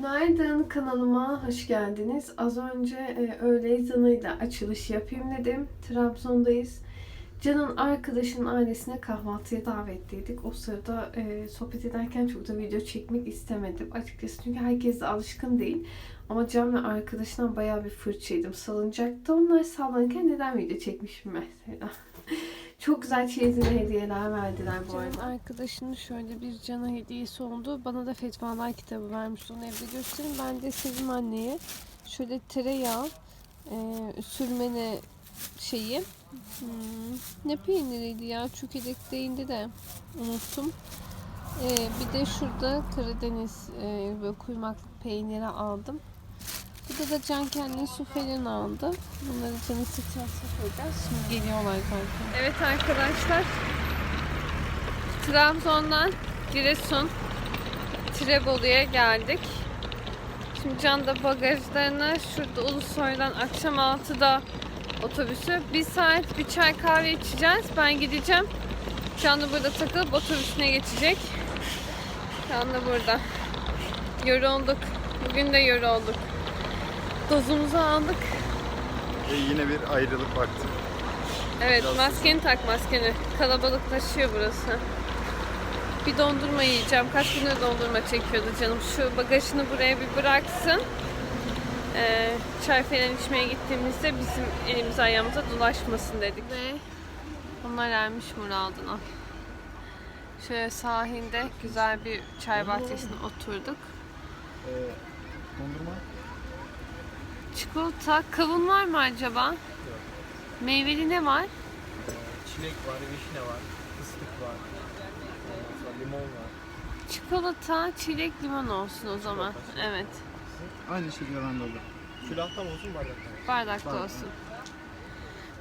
Günaydın kanalıma hoş geldiniz. Az önce e, öğle ezanıyla açılış yapayım dedim. Trabzon'dayız. Can'ın arkadaşının ailesine kahvaltıya davetliydik. O sırada e, sohbet ederken çok da video çekmek istemedim. Açıkçası çünkü herkes de alışkın değil. Ama Can ve arkadaşından bayağı bir fırça yedim. Salıncakta onlar sallanırken neden video çekmişim mesela. Çok güzel çeyizine hediyeler verdiler bu arada. Arkadaşının şöyle bir cana hediyesi oldu. Bana da fetvalar kitabı vermiş. Onu evde göstereyim. Ben de Sevim anneye şöyle tereyağı, e, sürmene şeyi hmm, ne peyniriydi ya? Çökelek değindi de unuttum. E, bir de şurada Karadeniz e, böyle kuymaklık peyniri aldım. Burada da Can kendine su falan aldı. Bunları Can'ın sırtına koyacağız. Şimdi geliyorlar zaten. Evet arkadaşlar. Trabzon'dan Giresun Tirebolu'ya geldik. Şimdi Can da bagajlarını şurada Ulusoy'dan akşam 6'da otobüsü. Bir saat bir çay kahve içeceğiz. Ben gideceğim. Can da burada takılıp otobüsüne geçecek. Can da burada. Yorulduk. Bugün de yorulduk. Dozumuzu aldık. Ve yine bir ayrılık vakti. Evet Biraz maskeni tak maskeni. Kalabalıklaşıyor burası. Bir dondurma yiyeceğim. Kaç gündür dondurma çekiyordu canım. Şu bagajını buraya bir bıraksın. Ee, çay falan içmeye gittiğimizde bizim elimiz ayağımıza dolaşmasın dedik. Ve onlar ermiş muradına. Şöyle sahilde güzel bir çay bahçesine oturduk. Ee, dondurma? Çikolata, kavun var mı acaba? Meyveli ne var? Çilek var, vişne var, fıstık var, limon var. Çikolata, çilek, limon olsun o zaman. Evet. Aynı şekilde ben de olur. Külahta mı olsun, bardakta mı? Bardakta Bardak. olsun.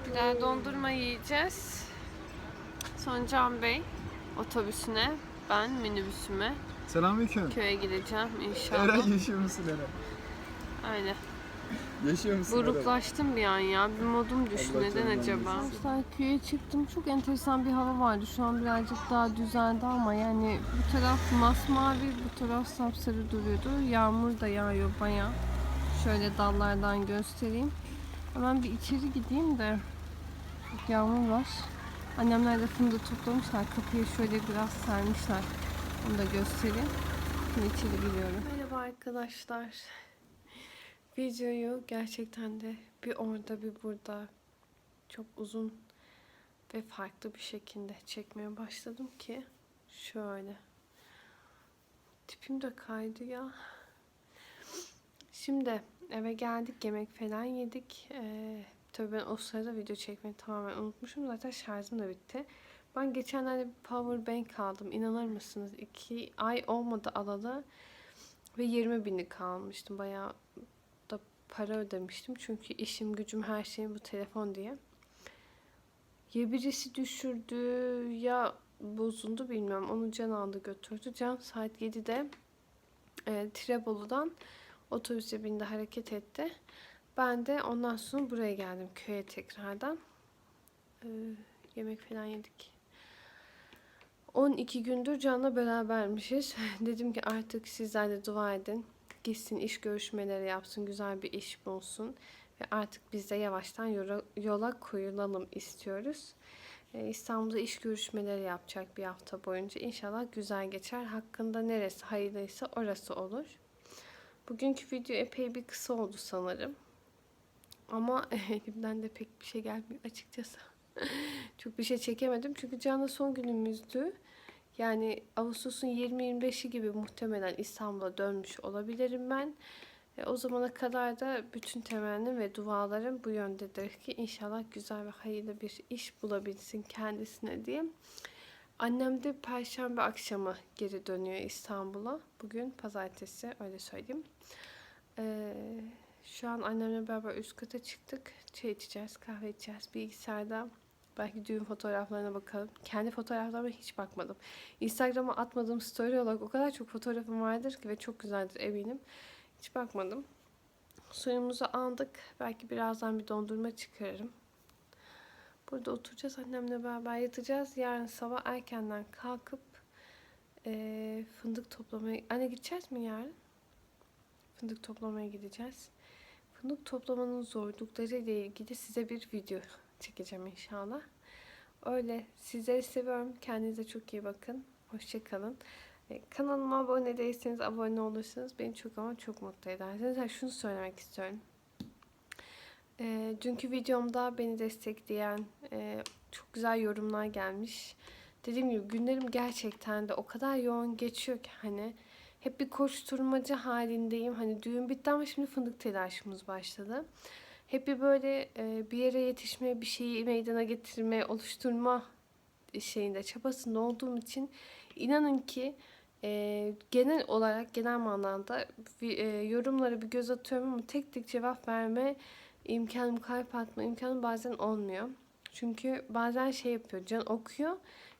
Birer dondurma yiyeceğiz. Sonra Can Bey otobüsüne, ben minibüsüme Selamünaleyküm. köye gideceğim inşallah. Eren yaşıyor musun Eren? Öyle. Yaşıyor musun? Buruklaştım bir an ya. Bir modum düştü. Allah Neden canını acaba? almasın. Arkadaşlar köye çıktım. Çok enteresan bir hava vardı. Şu an birazcık daha düzeldi ama yani bu taraf masmavi, bu taraf sapsarı duruyordu. Yağmur da yağıyor baya. Şöyle dallardan göstereyim. Hemen bir içeri gideyim de. Çok Yağmur var. Annemler de fındık toplamışlar. Kapıyı şöyle biraz sermişler. Onu da göstereyim. Şimdi içeri giriyorum. Merhaba arkadaşlar. Videoyu gerçekten de bir orada bir burada çok uzun ve farklı bir şekilde çekmeye başladım ki şöyle. Tipim de kaydı ya. Şimdi eve geldik yemek falan yedik. Ee, tabii ben o sırada video çekmeyi tamamen unutmuşum. Zaten şarjım da bitti. Ben geçenlerde bir power bank aldım. İnanır mısınız? 2 ay olmadı alalı. Ve 20 binlik almıştım. Bayağı para ödemiştim. Çünkü işim, gücüm, her şeyim bu telefon diye. Ya birisi düşürdü ya bozuldu bilmiyorum. Onu Can aldı götürdü. Can saat 7'de e, Tirebolu'dan otobüse bindi hareket etti. Ben de ondan sonra buraya geldim köye tekrardan. E, yemek falan yedik. 12 gündür Can'la berabermişiz. Dedim ki artık sizler de dua edin. Gitsin iş görüşmeleri yapsın, güzel bir iş bulsun. Ve artık biz de yavaştan yola, yola koyulalım istiyoruz. Ee, İstanbul'da iş görüşmeleri yapacak bir hafta boyunca. İnşallah güzel geçer. Hakkında neresi hayırlıysa orası olur. Bugünkü video epey bir kısa oldu sanırım. Ama elimden de pek bir şey gelmiyor açıkçası. Çok bir şey çekemedim. Çünkü Can'la son günümüzdü. Yani Ağustos'un 20-25'i gibi muhtemelen İstanbul'a dönmüş olabilirim ben. E, o zamana kadar da bütün temennim ve dualarım bu yöndedir ki inşallah güzel ve hayırlı bir iş bulabilsin kendisine diye. Annem de perşembe akşamı geri dönüyor İstanbul'a. Bugün pazartesi öyle söyleyeyim. Ee, şu an annemle beraber üst kata çıktık. Çay içeceğiz, kahve içeceğiz. Bilgisayarda belki düğün fotoğraflarına bakalım. Kendi fotoğraflarıma hiç bakmadım. Instagram'a atmadığım story olarak o kadar çok fotoğrafım vardır ki ve çok güzeldir eminim. Hiç bakmadım. Suyumuzu aldık. Belki birazdan bir dondurma çıkarırım. Burada oturacağız annemle beraber yatacağız. Yarın sabah erkenden kalkıp eee, fındık toplamaya... Anne gideceğiz mi yarın? Fındık toplamaya gideceğiz. Fındık toplamanın zorlukları ile ilgili size bir video çekeceğim inşallah. Öyle sizleri seviyorum. Kendinize çok iyi bakın. Hoşçakalın. Kanalıma abone değilseniz abone olursanız beni çok ama çok mutlu edersiniz. Ha, şunu söylemek istiyorum. E, dünkü videomda beni destekleyen e, çok güzel yorumlar gelmiş. Dediğim gibi günlerim gerçekten de o kadar yoğun geçiyor ki hani hep bir koşturmacı halindeyim. Hani düğün bitti ama şimdi fındık telaşımız başladı. Hep bir böyle e, bir yere yetişme, bir şeyi meydana getirme, oluşturma şeyinde, çabasında olduğum için inanın ki e, genel olarak genel manada e, yorumlara bir göz atıyorum ama tek tek cevap verme imkanım, kalp atma imkanım bazen olmuyor. Çünkü bazen şey yapıyor, Can okuyor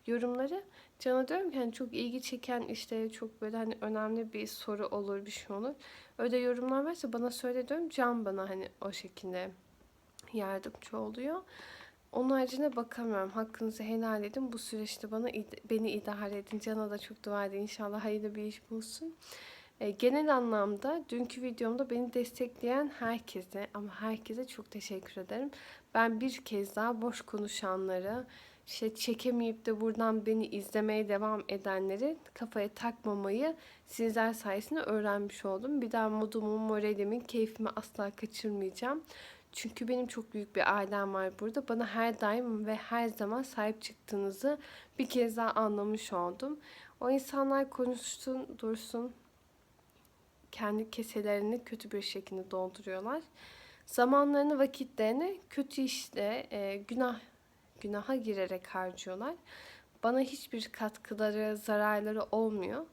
yorumları. Can'a diyorum ki hani çok ilgi çeken işte çok böyle hani önemli bir soru olur, bir şey olur. Öyle yorumlar varsa bana söyle diyorum. Can bana hani o şekilde yardımcı oluyor. Onun haricinde bakamıyorum. Hakkınızı helal edin. Bu süreçte bana beni idare edin. Can'a da çok dua edin. İnşallah hayırlı bir iş bulsun. E, genel anlamda dünkü videomda beni destekleyen herkese ama herkese çok teşekkür ederim. Ben bir kez daha boş konuşanları, işte çekemeyip de buradan beni izlemeye devam edenleri kafaya takmamayı sizler sayesinde öğrenmiş oldum. Bir daha modumu, moralimi, keyfimi asla kaçırmayacağım. Çünkü benim çok büyük bir ailem var burada. Bana her daim ve her zaman sahip çıktığınızı bir kez daha anlamış oldum. O insanlar konuşsun, dursun. Kendi keselerini kötü bir şekilde dolduruyorlar. Zamanlarını, vakitlerini kötü işte, e, günah günaha girerek harcıyorlar. Bana hiçbir katkıları, zararları olmuyor.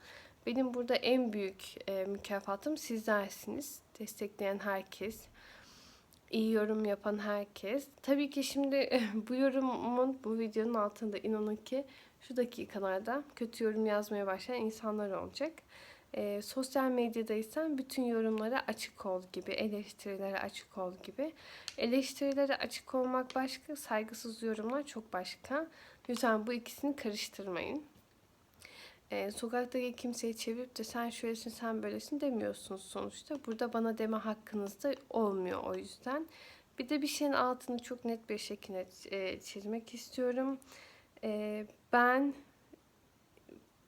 Benim burada en büyük e, mükafatım sizlersiniz. Destekleyen herkes, iyi yorum yapan herkes. Tabii ki şimdi bu yorumun, bu videonun altında inanın ki şu dakikalarda kötü yorum yazmaya başlayan insanlar olacak. E, sosyal medyadaysan bütün yorumlara açık ol gibi, eleştirilere açık ol gibi. Eleştirilere açık olmak başka, saygısız yorumlar çok başka. Lütfen bu ikisini karıştırmayın. E, sokaktaki kimseyi çevirip de sen şöylesin sen böylesin demiyorsunuz sonuçta. Burada bana deme hakkınız da olmuyor o yüzden. Bir de bir şeyin altını çok net bir şekilde e, çizmek istiyorum. E, ben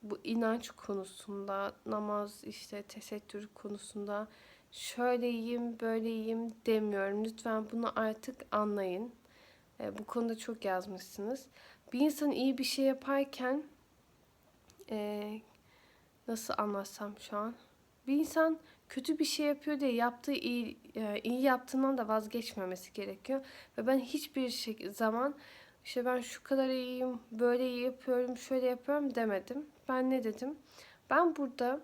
bu inanç konusunda, namaz işte tesettür konusunda şöyleyim, böyleyim demiyorum. Lütfen bunu artık anlayın. E, bu konuda çok yazmışsınız. Bir insan iyi bir şey yaparken e, nasıl anlatsam şu an? Bir insan kötü bir şey yapıyor diye yaptığı iyi, e, iyi yaptığından da vazgeçmemesi gerekiyor. Ve ben hiçbir şey, zaman işte ben şu kadar iyiyim, böyle iyi yapıyorum, şöyle yapıyorum demedim. Ben ne dedim? Ben burada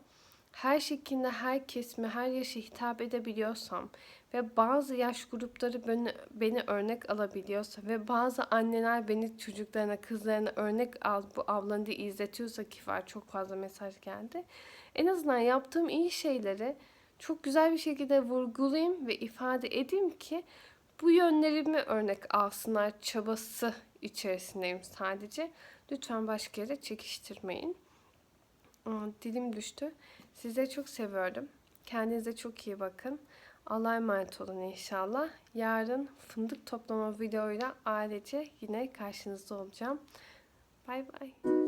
her şekilde her kesime, her yaşa hitap edebiliyorsam ve bazı yaş grupları beni, beni örnek alabiliyorsa ve bazı anneler beni çocuklarına, kızlarına örnek al, bu ablanı diye izletiyorsa ki var çok fazla mesaj geldi. En azından yaptığım iyi şeyleri çok güzel bir şekilde vurgulayayım ve ifade edeyim ki bu yönlerimi örnek alsınlar çabası içerisindeyim sadece. Lütfen başka yere çekiştirmeyin. Dilim düştü. Sizleri çok seviyorum. Kendinize çok iyi bakın. Allah'a emanet olun inşallah. Yarın fındık toplama videoyla ailece yine karşınızda olacağım. Bay bay.